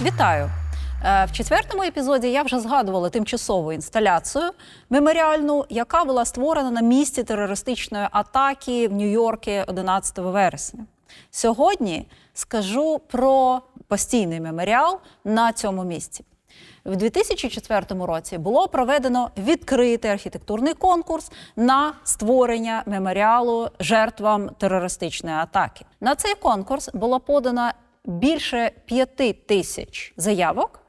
Вітаю! Е, В четвертому епізоді я вже згадувала тимчасову інсталяцію меморіальну, яка була створена на місці терористичної атаки в Нью-Йорку 11 вересня. Сьогодні скажу про постійний меморіал на цьому місці. В 2004 році було проведено відкритий архітектурний конкурс на створення меморіалу жертвам терористичної атаки. На цей конкурс було подано більше п'яти тисяч заявок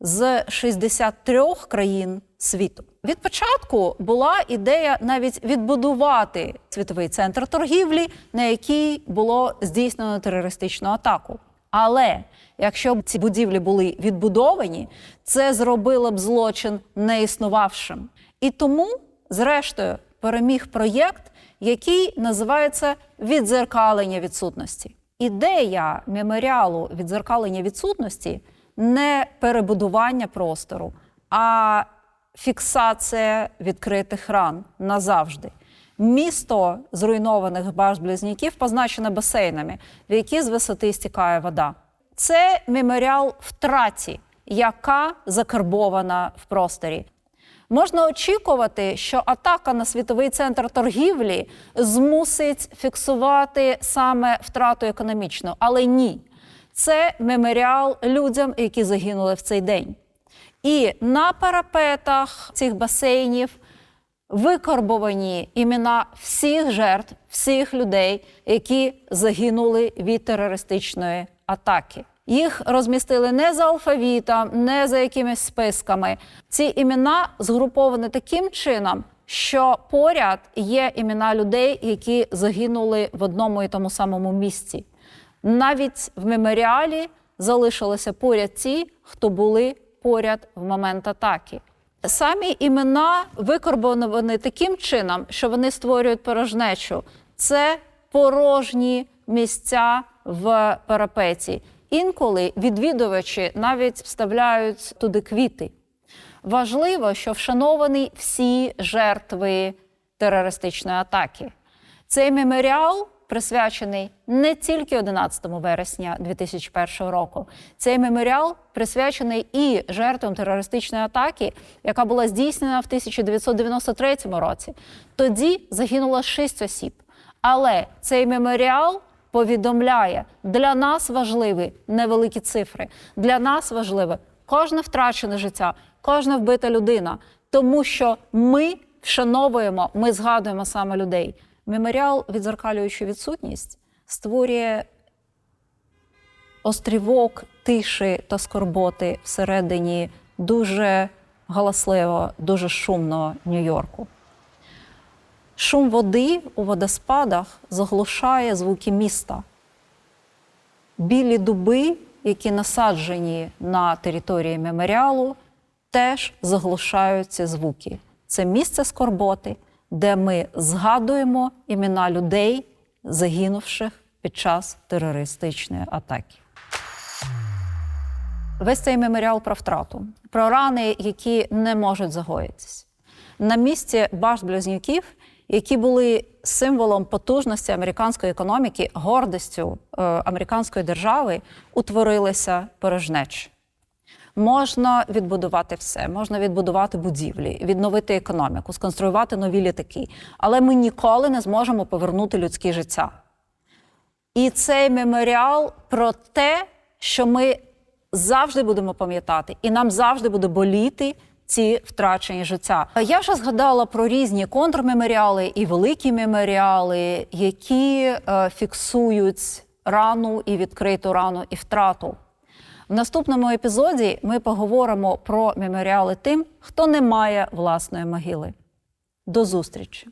з 63 країн світу. Від початку була ідея навіть відбудувати світовий центр торгівлі, на який було здійснено терористичну атаку. Але якщо б ці будівлі були відбудовані, це зробило б злочин неіснувавшим. І тому, зрештою, переміг проєкт, який називається відзеркалення відсутності. Ідея меморіалу відзеркалення відсутності не перебудування простору, а фіксація відкритих ран назавжди. Місто зруйнованих баш-близнюків позначене басейнами, в які з висоти стікає вода. Це меморіал втраті, яка закарбована в просторі. Можна очікувати, що атака на світовий центр торгівлі змусить фіксувати саме втрату економічну, але ні. Це меморіал людям, які загинули в цей день. І на парапетах цих басейнів викарбовані імена всіх жертв, всіх людей, які загинули від терористичної атаки. Їх розмістили не за алфавітом, не за якимись списками. Ці імена згруповані таким чином, що поряд є імена людей, які загинули в одному і тому самому місці. Навіть в меморіалі залишилися поряд ті, хто були поряд в момент атаки. Самі імена викарбовані таким чином, що вони створюють порожнечу. Це порожні місця в парапеті. Інколи відвідувачі навіть вставляють туди квіти. Важливо, що вшановані всі жертви терористичної атаки. Цей меморіал присвячений не тільки 11 вересня 2001 року. Цей меморіал присвячений і жертвам терористичної атаки, яка була здійснена в 1993 році. Тоді загинуло шість осіб. Але цей меморіал повідомляє, для нас важливі невеликі цифри. Для нас важливе кожне втрачене життя, кожна вбита людина, тому що ми вшановуємо, ми згадуємо саме людей. Меморіал, відзеркалюючи відсутність, створює острівок тиші та скорботи всередині дуже галасливого, дуже шумного Нью-Йорку. Шум води у водоспадах заглушає звуки міста. Білі дуби, які насаджені на території меморіалу, теж заглушають ці звуки. Це місце скорботи, де ми згадуємо імена людей, загинувших під час терористичної атаки. Весь цей меморіал про втрату, про рани, які не можуть загоїтись. На місці башт-близнюків, які були символом потужності американської економіки, гордістю е, американської держави, утворилися порожнечі. Можна відбудувати все, можна відбудувати будівлі, відновити економіку, сконструювати нові літаки, але ми ніколи не зможемо повернути людське життя. І цей меморіал про те, що ми завжди будемо пам'ятати, і нам завжди буде боліти ці втрачені життя. Я вже згадала про різні контрмеморіали і великі меморіали, які е, фіксують рану і відкриту рану і втрату. В наступному епізоді ми поговоримо про меморіали тим, хто не має власної могили. До зустрічі!